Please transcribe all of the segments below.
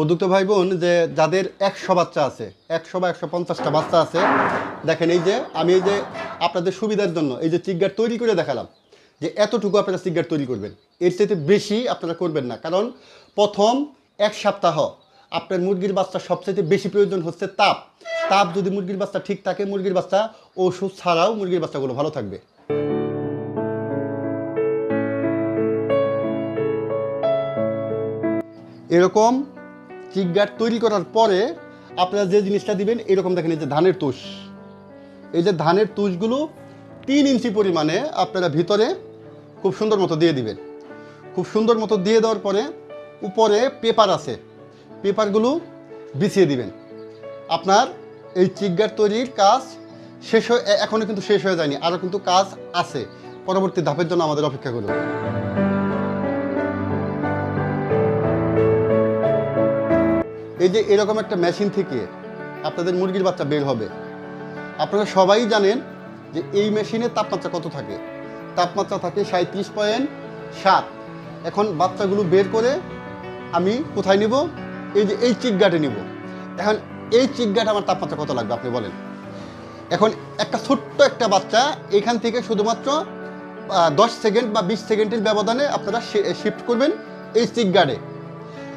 উদ্যুক্ত ভাই বোন যে যাদের একশো বাচ্চা আছে, একশো বা একশো পঞ্চাশটা বাচ্চা আছে, দেখেন এই যে আমি এই যে আপনাদের সুবিধার জন্য এই যে চিকগার তৈরি করে দেখালাম, যে এতটুকু আপনারা চিকগার তৈরি করবেন। এর চাইতে বেশি আপনারা করবেন না, কারণ প্রথম এক সপ্তাহ আপনার মুরগির বাচ্চা সবচাইতে বেশি প্রয়োজন হচ্ছে তাপ। তাপ যদি মুরগির বাচ্চা ঠিক থাকে, মুরগির বাচ্চা ওষুধ ছাড়াও মুরগির বাচ্চাগুলো ভালো থাকবে। এরকম চিকগার তৈরি করার পরে আপনারা যে জিনিসটা দিবেন, এরকম দেখেন এই যে ধানের তুষ। এই যে ধানের তুষগুলো তিন ইঞ্চি পরিমাণে আপনারা ভিতরে খুব সুন্দর মতো দিয়ে দিবেন। খুব সুন্দর মতো দিয়ে দেওয়ার পরে উপরে পেপার আছে। পেপারগুলো বিছিয়ে দিবেন। আপনার এই চিকগার তৈরির কাজ শেষ হয়ে এখনও কিন্তু শেষ হয়ে যায়নি। আরও কিন্তু কাজ আছে। পরবর্তী ধাপের জন্য আমাদের অপেক্ষা করুন। এই যে এরকম একটা মেশিন থেকে আপনাদের মুরগির বাচ্চা বের হবে, আপনারা সবাই জানেন যে এই মেশিনের তাপমাত্রা কত থাকে? তাপমাত্রা থাকে সাঁত্রিশ পয়েন্ট সাত। এখন বাচ্চাগুলো বের করে আমি কোথায় নিব? এই যে এই চিকগাটে নিব। এখন এই চিকগাট আমার তাপমাত্রা কত লাগবে আপনি বলেন। এখন একটা ছোট্ট একটা বাচ্চা এখান থেকে শুধুমাত্র দশ সেকেন্ড বা বিশ সেকেন্ডের ব্যবধানে আপনারা শিফট করবেন এই চিকগার্ডে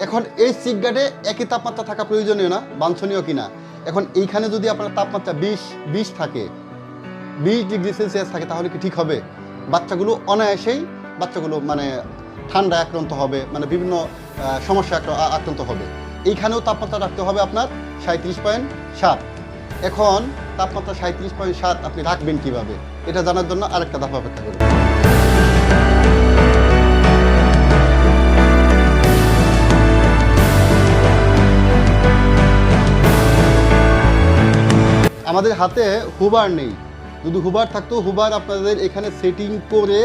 এখন এই সিকগার্ডে একই তাপমাত্রা থাকা প্রয়োজনীয় না, বাঞ্ছনীয় কিনা? এখন এইখানে যদি আপনার তাপমাত্রা বিশ বিশ থাকে, বিশ ডিগ্রি সেলসিয়াস থাকে, তাহলে কি ঠিক হবে? বাচ্চাগুলো অনায়াসেই, বাচ্চাগুলো মানে ঠান্ডা আক্রান্ত হবে মানে বিভিন্ন সমস্যা আক্রা- আক্রান্ত হবে। এইখানেও তাপমাত্রা রাখতে হবে আপনার সাঁত্রিশ পয়েন্ট সাত। এখন তাপমাত্রা সাঁত্রিশ পয়েন্ট সাত আপনি রাখবেন কীভাবে? এটা জানার জন্য আরেকটা ধাপ অপেক্ষা করুন আমাদের হাতে হুবার নেই। যদি হুবার থাকতো, হুবার আপনাদের এখানে সেটিং করে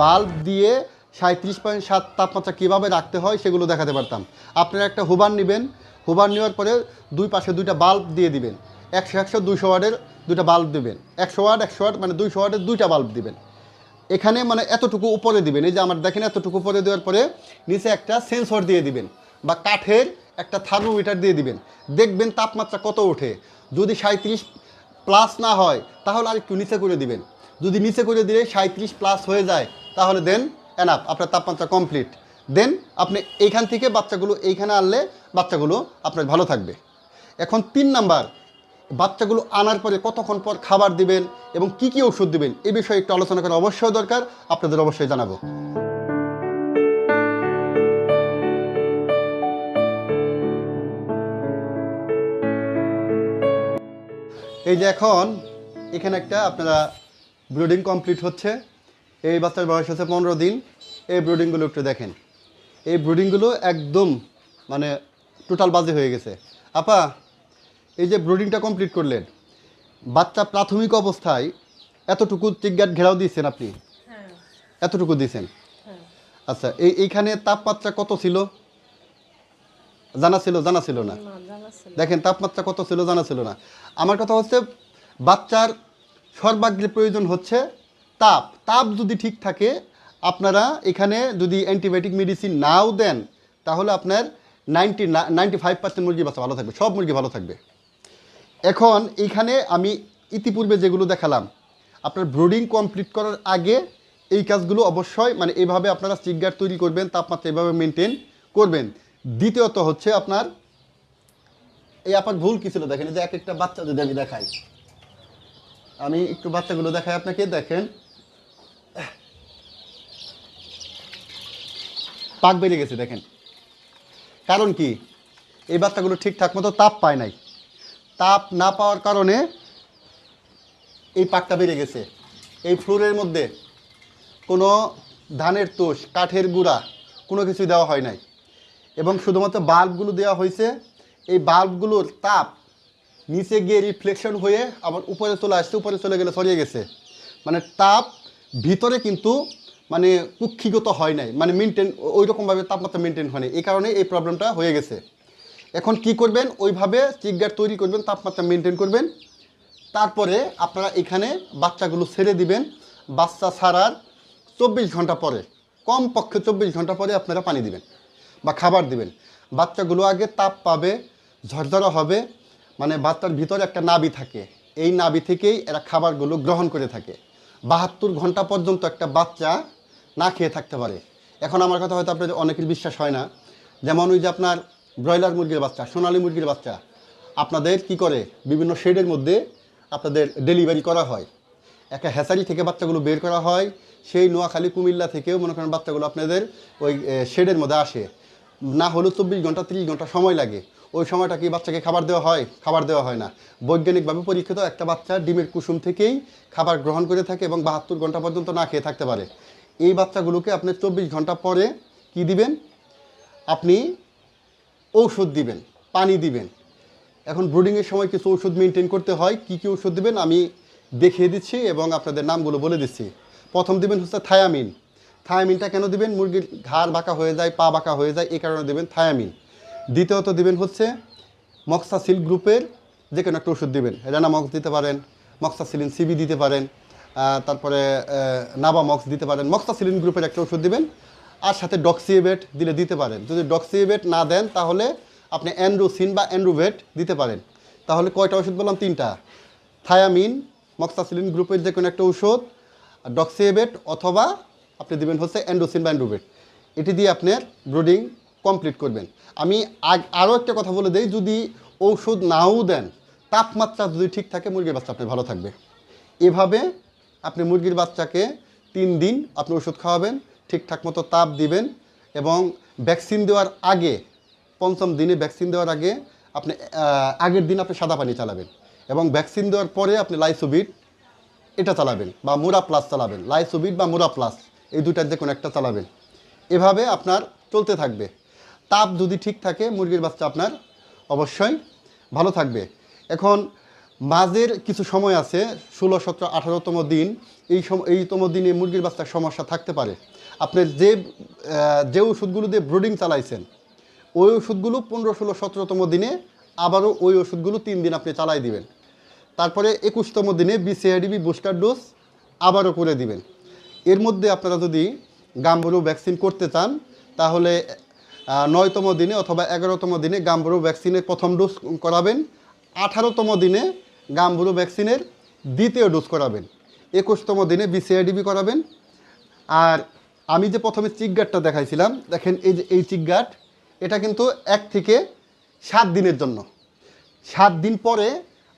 বাল্ব দিয়ে সাঁত্রিশ পয়েন্ট সাত তাপমাত্রা কীভাবে রাখতে হয় সেগুলো দেখাতে পারতাম। আপনারা একটা হুবার নেবেন। হুবার নেওয়ার পরে দুই পাশে দুইটা বাল্ব দিয়ে দিবেন। একশো একশো দুইশো ওয়ার্ডের দুইটা বাল্ব দেবেন। একশো ওয়ার্ড একশো ওয়ার্ড মানে দুইশো ওয়ার্ডের দুইটা বাল্ব দিবেন। এখানে মানে এতটুকু উপরে দিবেন। এই যে আমার দেখেন এতটুকু উপরে দেওয়ার পরে নিচে একটা সেন্সর দিয়ে দিবেন বা কাঠের একটা থার্মোমিটার দিয়ে দিবেন। দেখবেন তাপমাত্রা কত ওঠে। যদি সাঁত্রিশ প্লাস না হয়, তাহলে আর একটু নিচে করে দিবেন। যদি নিচে করে দিলে সাঁত্রিশ প্লাস হয়ে যায়, তাহলে দেন এনাফ আপনার তাপমাত্রা কমপ্লিট দেন আপনি এইখান থেকে বাচ্চাগুলো এইখানে আনলে বাচ্চাগুলো আপনার ভালো থাকবে। এখন তিন নাম্বার, বাচ্চাগুলো আনার পরে কতক্ষণ পর খাবার দিবেন এবং কি কি ওষুধ দিবেন, এ বিষয়ে একটু আলোচনা করা অবশ্যই দরকার, আপনাদের অবশ্যই জানাব। এই যে এখন এখানে একটা আপনারা ব্রিডিং কমপ্লিট হচ্ছে। এই বাচ্চার বয়স হচ্ছে পনেরো দিন। এই ব্রিডিংগুলো একটু দেখেন। এই ব্রিডিংগুলো একদম মানে টোটাল বাজে হয়ে গেছে। আপা এই যে ব্রিডিংটা কমপ্লিট করলেন বাচ্চা প্রাথমিক অবস্থায় এতটুকু চিকগাট ঘেরাও দিয়েছেন আপনি? হ্যাঁ। এতটুকু দিয়েছেন? হ্যাঁ। আচ্ছা এই এইখানে তাপমাত্রা কত ছিল? জানা ছিল জানা ছিল না। দেখেন তাপমাত্রা কত ছিল জানা ছিল না। আমার কথা হচ্ছে বাচ্চার সর্বাগ্রে প্রয়োজন হচ্ছে তাপ। তাপ যদি ঠিক থাকে আপনারা এখানে যদি অ্যান্টিবায়োটিক মেডিসিন নাও দেন তাহলে আপনার নাইনটি নাইনটি ফাইভ পার্সেন্ট মুরগি বাচ্চা ভালো থাকবে সব মুরগি ভালো থাকবে। এখন এইখানে আমি ইতিপূর্বে যেগুলো দেখালাম আপনার ব্রোডিং কমপ্লিট করার আগে এই কাজগুলো অবশ্যই মানে এভাবে আপনারা চিকগার তৈরি করবেন তাপমাত্রা এভাবে মেনটেন করবেন। দ্বিতীয়ত হচ্ছে আপনার, এই আপনার ভুল কি ছিল দেখেন যে এক একটা বাচ্চা যদি আমি দেখাই। আমি একটু বাচ্চাগুলো দেখাই আপনাকে, দেখেন। পাক বেড়ে গেছে, দেখেন। কারণ কি? এই বাচ্চাগুলো ঠিকঠাক মতো তাপ পায় নাই। তাপ না পাওয়ার কারণে এই পাকটা বেড়ে গেছে। এই ফ্লোরের মধ্যে কোনো ধানের তোষ, কাঠের গুঁড়া কোনো কিছু দেওয়া হয় নাই। এবং শুধুমাত্র বাল্বগুলো দেওয়া হয়েছে, এই বাল্বগুলোর তাপ নিচে গিয়ে রিফ্লেকশন হয়ে আবার উপরে চলে আসছে, উপরে চলে গেলে ছড়িয়ে গেছে। মানে তাপ ভিতরে কিন্তু মানে কুক্ষিগত হয় নাই মানে মেনটেন ওই রকমভাবে তাপমাত্রা মেনটেন হয় নাই। এই কারণে এই প্রবলেমটা হয়ে গেছে। এখন কি করবেন? ওইভাবে চিকগার তৈরি করবেন, তাপমাত্রা মেনটেন করবেন। তারপরে আপনারা এখানে বাচ্চাগুলো ছেড়ে দিবেন, বাচ্চা ছাড়ার চব্বিশ ঘণ্টা পরে, কমপক্ষে চব্বিশ ঘণ্টা পরে আপনারা পানি দিবেন। বা খাবার দিবেন। বাচ্চাগুলো আগে তাপ পাবে, ঝরঝরা হবে মানে বাচ্চার ভিতরে একটা নাবি থাকে। এই নাবি থেকেই এরা খাবারগুলো গ্রহণ করে থাকে। বাহাত্তর ঘণ্টা পর্যন্ত একটা বাচ্চা না খেয়ে থাকতে পারে। এখন আমার কথা হয়তো আপনাদের অনেকের বিশ্বাস হয় না। যেমন ওই যে আপনার ব্রয়লার মুরগির বাচ্চা, সোনালী মুরগির বাচ্চা, আপনাদের কি করে? বিভিন্ন শেডের মধ্যে আপনাদের ডেলিভারি করা হয়। একটা হ্যাসারি থেকে বাচ্চাগুলো বের করা হয়। সেই নোয়াখালী, কুমিল্লা থেকেও মনে করেন বাচ্চাগুলো আপনাদের ওই শেডের মধ্যে আসে। না হলেও চব্বিশ ঘণ্টা, তিরিশ ঘণ্টা সময় লাগে। ওই সময়টা কি বাচ্চাকে খাবার দেওয়া হয়? খাবার দেওয়া হয় না। বৈজ্ঞানিকভাবে পরীক্ষিত একটা বাচ্চা ডিমের কুসুম থেকেই খাবার গ্রহণ করে থাকে এবং বাহাত্তর ঘণ্টা পর্যন্ত না খেয়ে থাকতে পারে। এই বাচ্চাগুলোকে আপনি চব্বিশ ঘণ্টা পরে কি দিবেন? আপনি ঔষধ দিবেন, পানি দিবেন। এখন ব্রুডিংয়ের সময় কিছু ওষুধ মেনটেন করতে হয়। কি কি ওষুধ দিবেন? আমি দেখিয়ে দিচ্ছি এবং আপনাদের নামগুলো বলে দিচ্ছি। প্রথম দিবেন হচ্ছে থায়ামিন। থায়ামিনটা কেন দিবেন? মুরগির ঘাড় বাঁকা হয়ে যায়, পা বাঁকা হয়ে যায় এই কারণে দেবেন থায়ামিন। দ্বিতীয়ত দিবেন হচ্ছে মক্সাসিল গ্রুপের যে কোনো একটা ওষুধ দিবেন। রেনামক্স দিতে পারেন, মক্সাসিলিন সিবি দিতে পারেন তারপরে নাবামক্স দিতে পারেন। মক্সাসিলিন গ্রুপের একটা ওষুধ দিবেন, আর সাথে ডক্সিয়েবেট দিলে দিতে পারেন। যদি ডক্সিয়েবেট না দেন, তাহলে আপনি অ্যান্ড্রোসিন বা অ্যান্ড্রোভেট দিতে পারেন। তাহলে কয়টা ওষুধ বললাম? তিনটা। থায়ামিন, মক্সাসিলিন গ্রুপের যে কোনো একটা ঔষধ ডক্সিয়েবেট অথবা আপনি দিবেন হচ্ছে অ্যান্ডোসিন বা অ্যান্ড্রোভেট এটি দিয়ে আপনার ব্রুডিং কমপ্লিট করবেন। আমি আগ- আরও একটা কথা বলে দিই, যদি ঔষধ নাও দেন, তাপমাত্রা যদি ঠিক থাকে, মুরগির বাচ্চা আপনার ভালো থাকবে। এভাবে আপনি মুরগির বাচ্চাকে তিন দিন আপনি ওষুধ খাওয়াবেন, ঠিকঠাক মতো তাপ দিবেন এবং ভ্যাকসিন দেওয়ার আগে, পঞ্চম দিনে ভ্যাকসিন দেওয়ার আগে আপনি আগের দিন আপনি সাদা পানি চালাবেন এবং ভ্যাকসিন দেওয়ার পরে আপনি লাইসোবিট এটা চালাবেন বা মুরা প্লাস চালাবেন। লাইসোবিট বা মুরা প্লাস এই দুটার যে কোনো একটা চালাবেন। এভাবে আপনার চলতে থাকবে। তাপ যদি ঠিক থাকে, মুরগির বাচ্চা আপনার অবশ্যই ভালো থাকবে। এখন মাঝের কিছু সময় আছে, ষোলো, সতেরো, আঠারোতম দিন। এই সম, এইতম দিনে মুরগির বাচ্চার সমস্যা থাকতে পারে। আপনার যে যে ওষুধগুলো দিয়ে ব্রুডিং চালাইছেন, ওই ওষুধগুলো পনেরো, ষোলো, সতেরোতম দিনে আবারও ওই ওষুধগুলো তিন দিন আপনি চালাই দিবেন। তারপরে একুশতম দিনে বিসিআইডিবি বুস্টার ডোজ আবারও করে দিবেন। এর মধ্যে আপনারা যদি গাম্বুরু ভ্যাকসিন করতে চান, তাহলে নয়তম দিনে অথবা এগারোতম দিনে গাম্বুরু ভ্যাকসিনের প্রথম ডোজ করাবেন, আঠারোতম দিনে গাম্বুরু ভ্যাকসিনের দ্বিতীয় ডোজ করাবেন, একুশতম দিনে বিসিআইডিবি করাবেন। আর আমি যে প্রথমে চিকগাটটা দেখাইছিলাম, দেখেন এই যে, এই চিকগাট এটা কিন্তু এক থেকে সাত দিনের জন্য। সাত দিন পরে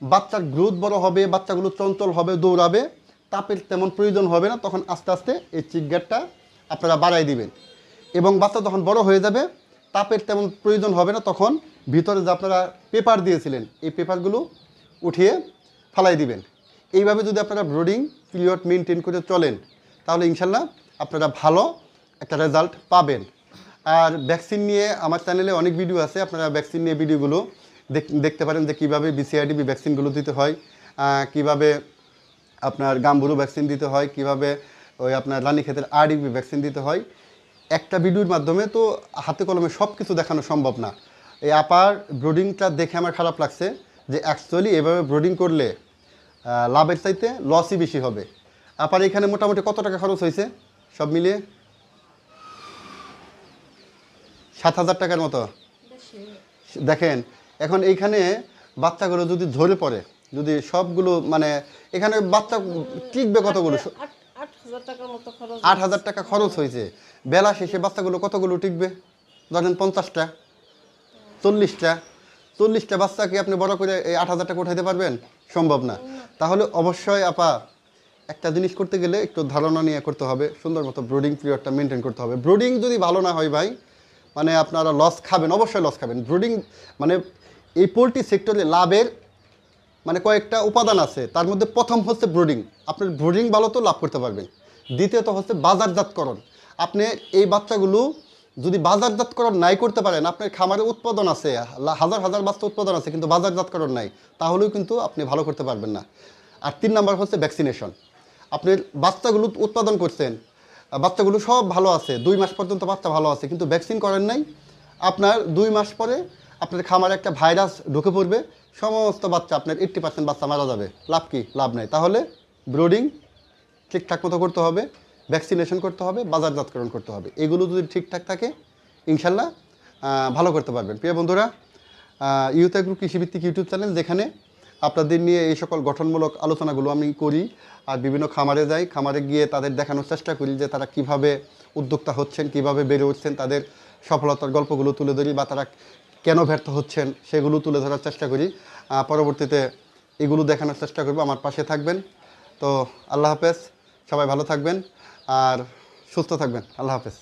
বাচ্চার গ্রোথ বড় হবে, বাচ্চাগুলো চঞ্চল হবে, দৌড়াবে। তাপের তেমন প্রয়োজন হবে না, তখন আস্তে আস্তে এই চিকগাটটা আপনারা বাড়াই দিবেন। এবং বাচ্চা যখন বড় হয়ে যাবে, তাপের তেমন প্রয়োজন হবে না, তখন ভিতরে যে আপনারা পেপার দিয়েছিলেন, এই পেপারগুলো উঠিয়ে ফালাই দিবেন। এইভাবে যদি আপনারা ব্রোডিং পিরিয়ড মেনটেন করে চলেন, তাহলে ইনশাল্লাহ আপনারা ভালো একটা রেজাল্ট পাবেন। আর ভ্যাকসিন নিয়ে আমার চ্যানেলে অনেক ভিডিও আছে, আপনারা ভ্যাকসিন নিয়ে ভিডিওগুলো দেখ- দেখতে পারেন যে কীভাবে বিসিআইডিবি ভ্যাকসিনগুলো দিতে হয় কীভাবে আপনার গাম্বুরু ভ্যাকসিন দিতে হয় কীভাবে ওই আপনার রানীক্ষেতের আরডিবি ভ্যাকসিন দিতে হয় একটা ভিডিওর মাধ্যমে তো হাতে কলমে সব কিছু দেখানো সম্ভব না। এই আপার ব্রোডিংটা দেখে আমার খারাপ লাগছে যে অ্যাকচুয়ালি এভাবে ব্রোডিং করলে লাভের চাইতে লসই বেশি হবে। আপার এখানে মোটামুটি কত টাকা খরচ হয়েছে? সব মিলিয়ে সাত হাজার টাকার মতো। দেখেন এখন এইখানে বাচ্চাগুলো যদি ঝরে পড়ে যদি সবগুলো মানে এখানে বাচ্চা টিকবে কতগুলো? আট হাজার টাকা খরচ হয়েছে। বেলা শেষে বাচ্চাগুলো কতগুলো টিকবে? ধরেন পঞ্চাশটা চল্লিশটা। চল্লিশটা বাচ্চাকে আপনি বড় করে এই আট হাজার টাকা উঠাইতে পারবেন? সম্ভব না। তাহলে অবশ্যই আপা একটা জিনিস করতে গেলে একটু ধারণা নিয়ে করতে হবে সুন্দর মতো ব্রোডিং পিরিয়ডটা মেনটেন করতে হবে। ব্রোডিং যদি ভালো না হয় ভাই মানে আপনারা লস খাবেন অবশ্যই লস খাবেন। ব্রোডিং মানে এই পোলট্রি সেক্টরে লাভের মানে কয়েকটা উপাদান আছে, তার মধ্যে প্রথম হচ্ছে ব্রোডিং আপনার ব্রোডিং ভালো তো লাভ করতে পারবেন। দ্বিতীয়ত হচ্ছে বাজারজাতকরণ। আপনি এই বাচ্চাগুলো যদি বাজারজাতকরণ নাই করতে পারেন, আপনার খামারে উৎপাদন আছে হাজার হাজার বাচ্চা উৎপাদন আছে, কিন্তু বাজারজাতকরণ নাই, তাহলেও কিন্তু আপনি ভালো করতে পারবেন না। আর তিন নাম্বার হচ্ছে ভ্যাকসিনেশন আপনি বাচ্চাগুলো উৎপাদন করছেন বাচ্চাগুলো সব ভালো আছে, দুই মাস পর্যন্ত বাচ্চা ভালো আছে, কিন্তু ভ্যাকসিন করেন নাই। আপনার দুই মাস পরে আপনার খামারে একটা ভাইরাস ঢুকে পড়বে সমস্ত বাচ্চা আপনার এইট্টি পার্সেন্ট বাচ্চা মারা যাবে। লাভ কি? লাভ নাই। তাহলে ব্রোডিং ঠিকঠাক মতো করতে হবে ভ্যাকসিনেশন করতে হবে, বাজারজাতকরণ করতে হবে। এগুলো যদি ঠিকঠাক থাকে, ইনশাল্লাহ ভালো করতে পারবেন। প্রিয় বন্ধুরা ইউথ এগ্রো কৃষিভিত্তিক ইউটিউব চ্যানেল যেখানে আপনাদের নিয়ে এই সকল গঠনমূলক আলোচনাগুলো আমি করি আর বিভিন্ন খামারে যাই, খামারে গিয়ে তাদের দেখানোর চেষ্টা করি যে তারা কীভাবে উদ্যোক্তা হচ্ছেন, কীভাবে বেড়ে উঠছেন, তাদের সফলতার গল্পগুলো তুলে ধরি বা তারা কেন ব্যর্থ হচ্ছেন সেগুলো তুলে ধরার চেষ্টা করি। পরবর্তীতে এগুলো দেখানোর চেষ্টা করব। আমার পাশে থাকবেন। তো আল্লাহ হাফেজ, সবাই ভালো থাকবেন আর সুস্থ থাকবেন। আল্লাহ হাফেজ।